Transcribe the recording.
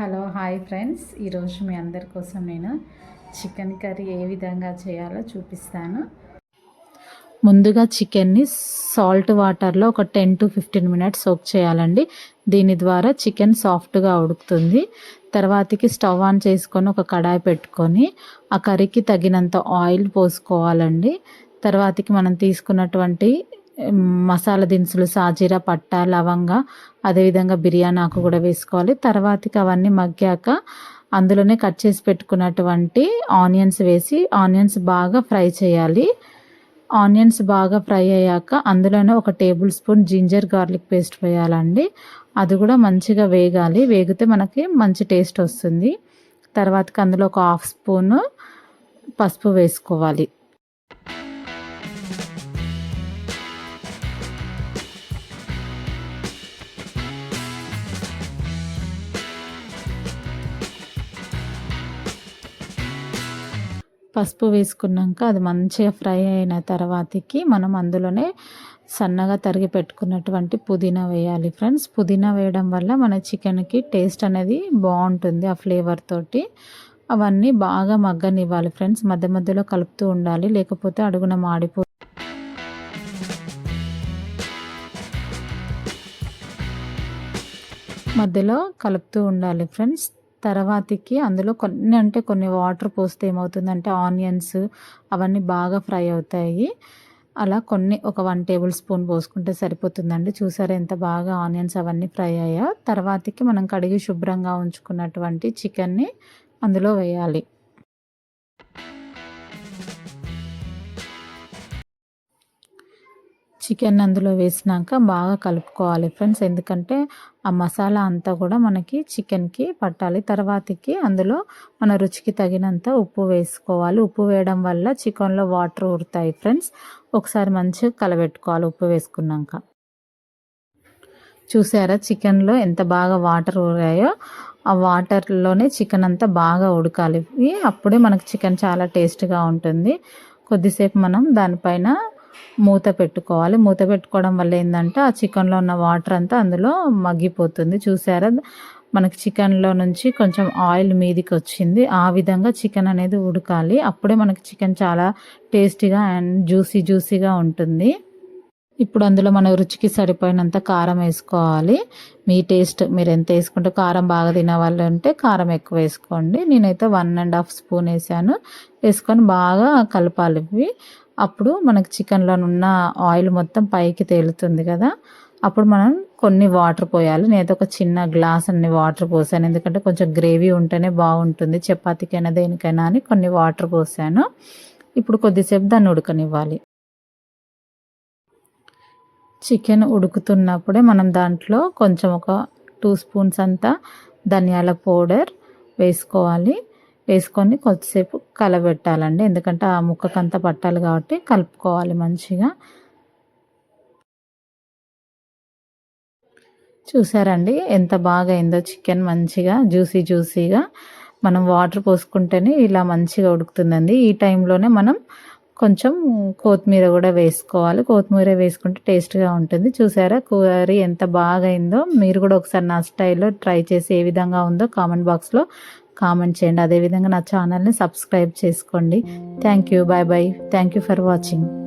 Hello hi friends. ఈరోజు మీ అందరి కోసం నేను చికెన్ కర్రీ ఏ విధంగా చేయాలో చూపిస్తాను. ముందుగా చికెన్ని సాల్ట్ వాటర్లో ఒక ten to fifteen minutes soak చేయాలండి. దీని ద్వారా చికెన్ సాఫ్ట్గా ఉడుకుతుంది. తర్వాతకి స్టవ్ ఆన్ చేసుకొని ఒక కడాయి పెట్టుకొని ఆ కర్రీకి తగినంత ఆయిల్ పోసుకోవాలండి. తర్వాతకి మనం తీసుకున్నటువంటి మసాలా దినుసులు సాజీరా పట్ట లవంగ అదేవిధంగా బిర్యానీ ఆకు కూడా వేసుకోవాలి. తర్వాతకి అవన్నీ మగ్గాక అందులోనే కట్ చేసి పెట్టుకున్నటువంటి ఆనియన్స్ వేసి ఆనియన్స్ బాగా ఫ్రై చేయాలి. ఆనియన్స్ బాగా ఫ్రై అయ్యాక అందులోనే ఒక tablespoon ginger garlic paste వేయాలండి. అది కూడా మంచిగా వేగాలి. వేగితే మనకి మంచి టేస్ట్ వస్తుంది. తర్వాతకి అందులో ఒక హాఫ్ స్పూను పసుపు వేసుకోవాలి. పసుపు వేసుకున్నాక అది మంచిగా ఫ్రై అయిన తర్వాతకి మనం అందులోనే సన్నగా తరిగి పెట్టుకున్నటువంటి పుదీనా వేయాలి ఫ్రెండ్స్. పుదీనా వేయడం వల్ల మన చికెన్కి టేస్ట్ అనేది బాగుంటుంది ఆ ఫ్లేవర్ తోటి. అవన్నీ బాగా మగ్గనివ్వాలి ఫ్రెండ్స్. మధ్య మధ్యలో కలుపుతూ ఉండాలి లేకపోతే అడుగున మాడిపో మధ్యలో కలుపుతూ ఉండాలి ఫ్రెండ్స్. తర్వాతకి అందులో కొన్ని అంటే కొన్ని వాటర్ పోస్తే ఏమవుతుందంటే ఆనియన్స్ అవన్నీ బాగా ఫ్రై అవుతాయి. అలా కొన్ని ఒక వన్ టేబుల్ స్పూన్ పోసుకుంటే సరిపోతుందండి. చూసారా ఎంత బాగా ఆనియన్స్ అవన్నీ ఫ్రై అయ్యా తర్వాతకి మనం కడిగి శుభ్రంగా ఉంచుకున్నటువంటి చికెన్ని అందులో వేయాలి. చికెన్ అందులో వేసినాక బాగా కలుపుకోవాలి ఫ్రెండ్స్. ఎందుకంటే ఆ మసాలా అంతా కూడా మనకి చికెన్కి పట్టాలి. తర్వాతకి అందులో మన రుచికి తగినంత ఉప్పు వేసుకోవాలి. ఉప్పు వేయడం వల్ల చికెన్లో వాటర్ ఊరుతాయి ఫ్రెండ్స్. ఒకసారి మంచిగా కలబెట్టుకోవాలి ఉప్పు వేసుకున్నాక. చూసారా చికెన్లో ఎంత బాగా వాటర్ ఊరాయో? ఆ వాటర్లోనే చికెన్ అంతా బాగా ఉడకాలి. అప్పుడే మనకి చికెన్ చాలా టేస్ట్గా ఉంటుంది. కొద్దిసేపు మనం దానిపైన మూత పెట్టుకోవాలి. మూత పెట్టుకోవడం వల్ల ఏంటంటే ఆ చికెన్లో ఉన్న వాటర్ అంతా అందులో మగ్గిపోతుంది. చూసారా? మనకి చికెన్లో నుంచి కొంచెం ఆయిల్ మీదికి వచ్చింది. ఆ విధంగా చికెన్ అనేది ఉడకాలి. అప్పుడే మనకి చికెన్ చాలా టేస్టీగా అండ్ జ్యూసీ జ్యూసీగా ఉంటుంది. ఇప్పుడు అందులో మన రుచికి సరిపోయినంత కారం వేసుకోవాలి. మీ టేస్ట్ మీరు ఎంత వేసుకుంటే కారం బాగా తినేవాళ్ళు ఉంటే కారం ఎక్కువ వేసుకోండి. నేనైతే వన్ అండ్ హాఫ్ స్పూన్ వేసాను. వేసుకొని బాగా కలపాలి ఇవి. అప్పుడు మనకి చికెన్లో ఉన్న ఆయిల్ మొత్తం పైకి తేలుతుంది కదా. అప్పుడు మనం కొన్ని వాటర్ పోయాలి. నేనైతే ఒక చిన్న గ్లాస్ అన్ని వాటర్ పోసాను. ఎందుకంటే కొంచెం గ్రేవీ ఉంటేనే బాగుంటుంది. చపాతీకైనా దేనికైనా అని కొన్ని వాటర్ పోసాను. ఇప్పుడు కొద్దిసేపు దాన్ని ఉడకనివ్వాలి. చికెన్ ఉడుకుతున్నప్పుడే మనం దాంట్లో కొంచెం ఒక టూ స్పూన్స్ అంతా ధనియాల పౌడర్ వేసుకోవాలి. వేసుకొని కొద్దిసేపు కలబెట్టాలండి. ఎందుకంటే ఆ ముక్కకంతా పట్టాలి కాబట్టి కలుపుకోవాలి మంచిగా. చూసారండి? ఎంత బాగా అయిందో చికెన్ మంచిగా జ్యూసీ జ్యూసీగా. మనం వాటర్ పోసుకుంటేనే ఇలా మంచిగా ఉడుకుతుందండి. ఈ టైంలోనే మనం కొంచెం కొత్తిమీర కూడా వేసుకోవాలి. కొత్తిమీర వేసుకుంటే టేస్ట్గా ఉంటుంది. చూసారా? కర్రీ ఎంత బాగా అయిందో మీరు కూడా ఒకసారి నా స్టైల్లో ట్రై చేసి ఏ విధంగా ఉందో కామెంట్ బాక్స్లో కామెంట్ చేయండి. అదేవిధంగా నా ఛానల్ని సబ్స్క్రైబ్ చేసుకోండి. Thank you bye bye thank you for watching